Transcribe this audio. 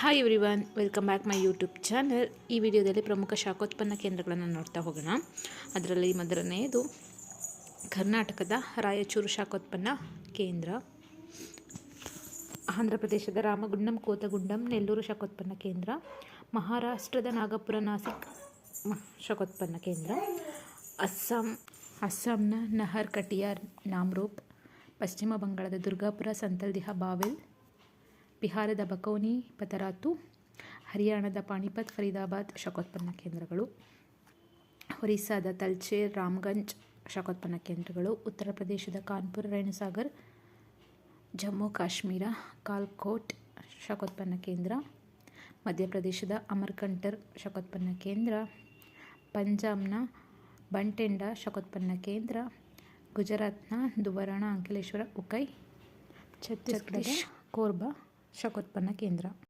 Hi everyone welcome back my YouTube channel ಈ ವಿಡಿಯೋದಲ್ಲಿ ಪ್ರಮುಖ ಶಾಖೋತ್ಪನ್ನ ಕೇಂದ್ರಗಳನ್ನು ನೋಡ್ತಾ ಹೋಗೋಣ. ಅದರಲ್ಲಿ ಮೊದಲನೆಯದು ಕರ್ನಾಟಕದ ರಾಯಚೂರು ಶಾಖೋತ್ಪನ್ನ ಕೇಂದ್ರ. ಆಂಧ್ರ ಪ್ರದೇಶದ ರಾಮಗುಂಡಂ, ಕೋತಗುಂಡಂ, ನೆಲ್ಲೂರು ಶಾಖೋತ್ಪನ್ನ ಕೇಂದ್ರ. ಮಹಾರಾಷ್ಟ್ರದ ನಾಗಪುರ ನಾಸಿಕ್ ಶಾಖೋತ್ಪನ್ನ ಕೇಂದ್ರ. ಅಸ್ಸಾಂ, ಅಸ್ಸಾಂನ ನಹರ್ ಕಟಿಯಾರ್ ನಾಮ್ರೂಪ್. ಪಶ್ಚಿಮ ಬಂಗಾಳದ ದುರ್ಗಾಪುರ, ಸಂತಲ್ದಿಹ, ಬಾವೆಲ್. ಬಿಹಾರದ ಬಕೌನಿ ಪತರಾತು ಹರಿಯಾಣದ ಪಾಣಿಪತ್ ಫರೀದಾಬಾದ್ ಶಾಖೋತ್ಪನ್ನ ಕೇಂದ್ರಗಳು ಒರಿಸ್ಸಾದ ತಲ್ಚೇರ್ ರಾಮ್ಗಂಜ್ ಶಾಖೋತ್ಪನ್ನ ಕೇಂದ್ರಗಳು ಉತ್ತರ ಪ್ರದೇಶದ ಕಾನ್ಪುರ್ ರೇಣುಸಾಗರ್ ಜಮ್ಮು ಕಾಶ್ಮೀರ ಕಾಲ್ಕೋಟ್ ಶಾಖೋತ್ಪನ್ನ ಕೇಂದ್ರ ಮಧ್ಯಪ್ರದೇಶದ ಅಮರ್ಕಂಟರ್ ಶಾಖೋತ್ಪನ್ನ ಕೇಂದ್ರ ಪಂಜಾಬ್ನ ಬಂಟೆಂಡ ಶಾಖೋತ್ಪನ್ನ ಕೇಂದ್ರ ಗುಜರಾತ್ನ ದುವರಾಣ ಅಂಕಲೇಶ್ವರ ಉಕೈ ಛತ್ತೀಸ್ಗಢ ಕೋರ್ಬಾ ಶಾಖೋತ್ಪನ್ನ ಕೇಂದ್ರ.